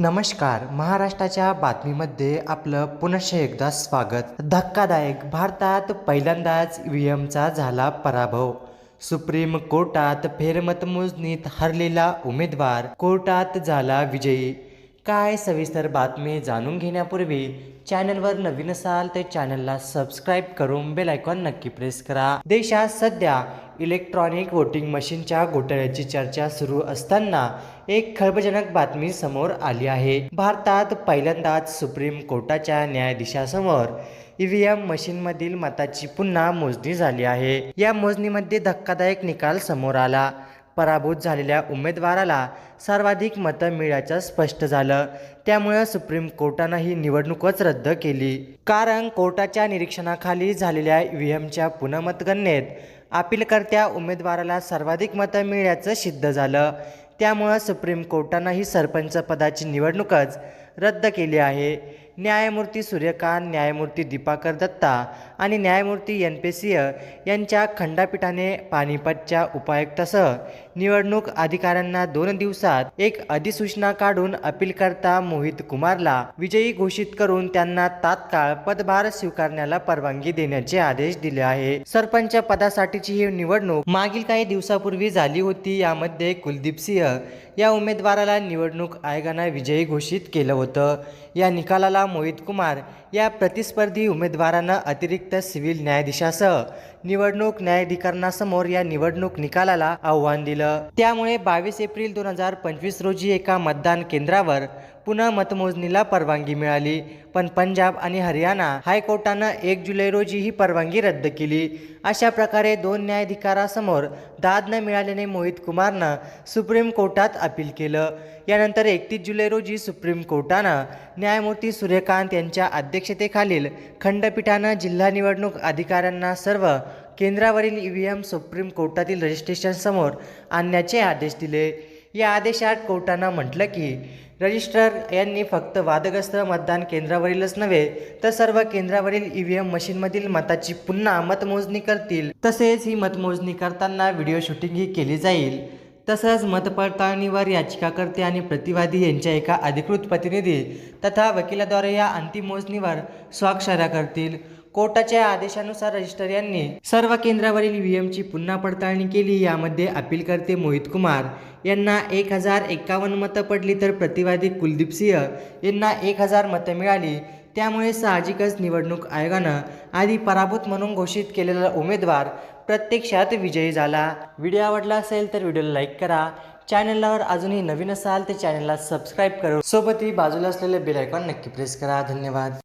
नमस्कार. महाराष्ट्राच्या बातमीमध्ये आपलं पुनश्च एकदा स्वागत. धक्कादायक भारतात पहिल्यांदाच ईव्हीएमचा झाला पराभव. सुप्रीम कोर्टात फेरमतमोजणीत हरलेला उमेदवार कोर्टात झाला विजयी. काय सविस्तर बातमी जाणून घेण्यापूर्वी चॅनलवर नवीन असाल तर चॅनलला सबस्क्राईब करून बेल आयकॉन नक्की प्रेस करा. देशात सध्या इलेक्ट्रॉनिक वोटिंग मशीनच्या घोटाळ्याची चर्चा सुरू असताना एक खळबजनक बातमी समोर आली आहे. भारतात पहिल्यांदाच सुप्रीम कोर्टाच्या न्यायाधीशासमोर ईव्हीएम मशीनमधील मताची पुन्हा मोजणी झाली आहे. या मोजणीमध्ये धक्कादायक निकाल समोर आला. पराभूत झालेल्या उमेदवाराला सर्वाधिक मतं मिळाल्याचं स्पष्ट झालं. त्यामुळे सुप्रीम कोर्टानं ही निवडणूकच रद्द केली. कारण कोर्टाच्या निरीक्षणाखाली झालेल्या ईव्हीएमच्या पुनर्मतगणनेत अपीलकर्त्या उमेदवाराला सर्वाधिक मतं मिळण्याचं सिद्ध झालं. त्यामुळं सुप्रीम कोर्टानंही सरपंच पदाची निवडणूकच रद्द केली आहे. न्यायमूर्ती सूर्यकांत न्यायमूर्ती दिपाकर दत्ता आणि न्यायमूर्ती एन पी सिंह यांच्या खंडपीठाने पानिपतच्या उपायुक्तासह निवडणूक अधिकाऱ्यांना दोन दिवसात एक अधिसूचना काढून अपीलकर्ता मोहित कुमारला विजयी घोषित करून त्यांना तात्काळ पदभार स्वीकारण्याला परवानगी देण्याचे आदेश दिले आहे. सरपंच पदासाठीची ही निवडणूक मागील काही दिवसापूर्वी झाली होती. यामध्ये कुलदीप सिंह या उमेदवाराला निवडणूक आयोगानं विजयी घोषित केलं होतं. या निकालाला मोहित कुमार या प्रतिस्पर्धी उमेदवारानं अतिरिक्त सिव्हिल न्यायाधीशासह निवडणूक न्यायाधिकरणासमोर या निवडणूक निकालाला आव्हान दिलं. त्यामुळे बावीस एप्रिल दोन हजार पंचवीस रोजी एका मतदान केंद्रावर पुन्हा मतमोजणीला परवानगी मिळाली. पण पंजाब आणि हरियाणा हायकोर्टानं एक जुलै रोजी ही परवानगी रद्द केली. अशा प्रकारे दोन न्यायाधिकारासमोर दाद न मिळाल्याने मोहित कुमारनं सुप्रीम कोर्टात अपील केलं. यानंतर एकतीस जुलै रोजी सुप्रीम कोर्टानं न्यायमूर्ती सूर्यकांत यांच्या अध्यक्षतेखालील खंडपीठानं जिल्हा निवडणूक अधिकाऱ्यांना सर्व केंद्रावरील ई व्ही एम सुप्रीम कोर्टातील रजिस्ट्रेशनसमोर आणण्याचे आदेश दिले. या आदेशात कोर्टानं म्हटलं की रजिस्ट्रार यांनी फक्त वादग्रस्त मतदान केंद्रावरीलच नव्हे तर सर्व केंद्रावरील ई व्ही एम मशीनमधील मताची पुन्हा मतमोजणी करतील. तसेच ही मतमोजणी करताना व्हिडिओ शूटिंगही केली जाईल. तसंच मतपडताळणीवर याचिकाकर्ते आणि प्रतिवादी यांच्या एका अधिकृत प्रतिनिधी तथा वकिलाद्वारे या अंतिम मोजणीवर स्वाक्षऱ्या करतील. कोर्टाच्या आदेशानुसार रजिस्टर यांनी सर्व केंद्रावरील व्ही एमची पुन्हा पडताळणी केली. यामध्ये अपीलकर्ते मोहित कुमार यांना एक हजार एक्कावन्न मतं पडली तर प्रतिवादी कुलदीप सिंह यांना एक हजार मतं मिळाली. त्यामुळे साहजिकच निवडणूक आयोगानं आधी पराभूत म्हणून घोषित केलेला उमेदवार प्रत्यक्षात विजयी झाला. व्हिडिओ आवडला असेल तर व्हिडिओला लाईक करा. चॅनलवर अजूनही नवीन असाल तर चॅनलला सबस्क्राईब करा. सोबतही बाजूला असलेले बेल आयकॉन नक्की प्रेस करा. धन्यवाद.